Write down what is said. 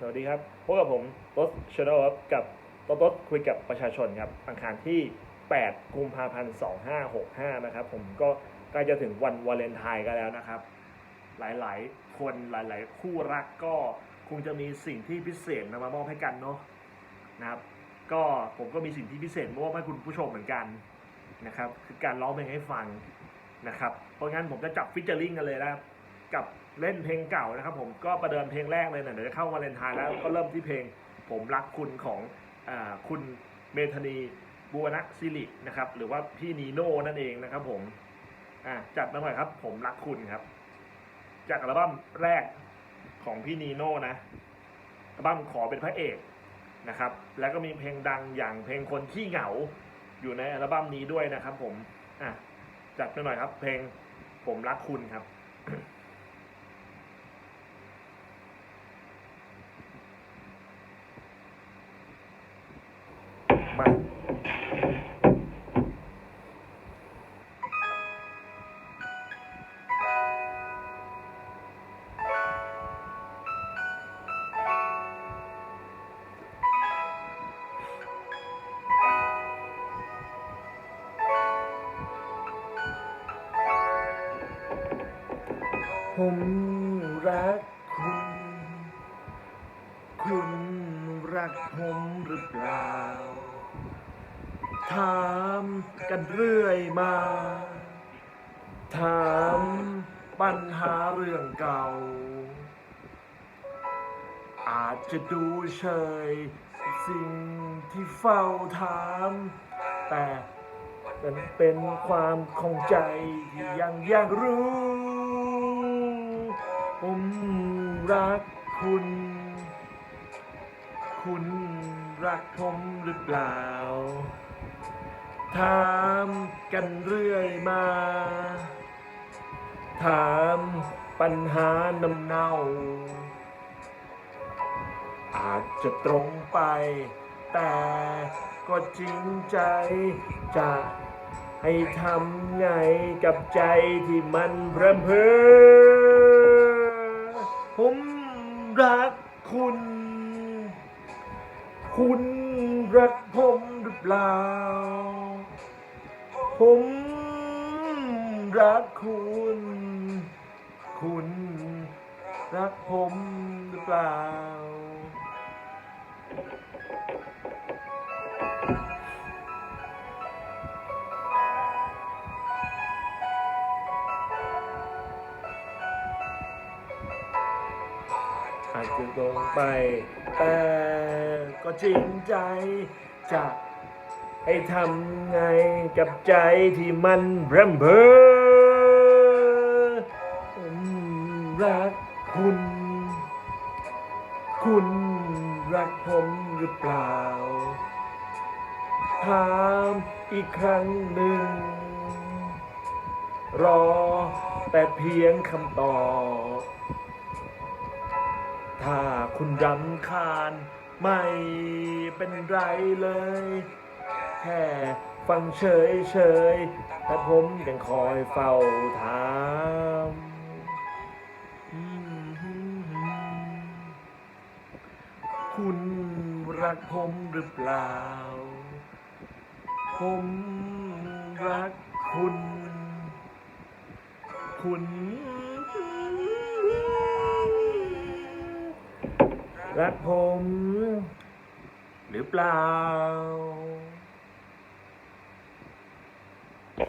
สวัสดีครับ พบกับผมต๊ดชโนครับกับต๊ดต๊ดคุยกับประชาชนครับอังคารที่ 8 กุมภาพันธ์ 2565 นะครับ ผมก็ใกล้จะถึงวันวาเลนไทน์กันแล้วนะครับ หลายๆ คนหลายๆ คู่รักก็คงจะมีสิ่งที่พิเศษนำมามอบให้กันเนาะนะครับ ก็ผมก็มีสิ่งที่พิเศษมามอบให้คุณผู้ชมเหมือนกันนะครับ คือการร้องเพลงให้ฟังนะครับ เพราะงั้นผมจะจับฟิชเจอริงกันเลยนะครับ กับเล่นเพลงเก่านะครับ ผมก็ประเดิมเพลงแรกเลยนะเดี๋ยวจะเข้าวาเลนไทน์แล้วก็เริ่มที่เพลงผมรักคุณของอคุณเมธนีบัวนักสิรินะครับ หรือว่าพี่นีโน่นั่นเองนะครับ ผมอะจัดมาหน่อยครับ ผมรักคุณครับ จากอัลบั้มแรกของพี่นีโน่นะอัลบั้มขอเป็นพระเอกนะครับ แล้วก็มีเพลงดังอย่างเพลงคนขี้เหงาอยู่ในอัลบั้มนี้ด้วยนะครับ ผมอะจัดมาหน่อยครับ เพลงผมรักคุณครับ มาผมรักคุณ คุณรักผมหรือเปล่า ถามกันเรื่อยมา ถามปัญหาเรื่องเก่า อาจจะดูเฉย สิ่งที่เฝ้าถาม แต่มันเป็นความคงใจที่ยังอยากรู้ ผมรักคุณ คุณ รักผมหรือเปล่า ถามกันเรื่อยมา ถามปัญหาน้ำเน่า อาจจะตรงไป แต่ก็จริงใจจะให้ทำไงกับใจที่มันพรำเพอ ผมรักคุณ คุณ รักผมหรือเปล่า อาจจะตรงไป แต่ก็จริงใจจะ ให้ทำไงกับใจที่มันเร่มเบอรักคุณ คุณรักผมหรือเปล่า ถามอีกครั้งหนึ่ง รอแต่เพียงคำตอบ ถ้าคุณรำคาญไม่เป็นไรเลย ค่ฟังเฉยเฉยแต่ผมยังคอยเฝ้าถามคุณรักผมหรือเปล่า ผมรักคุณ คุณรักผม หรือเปล่า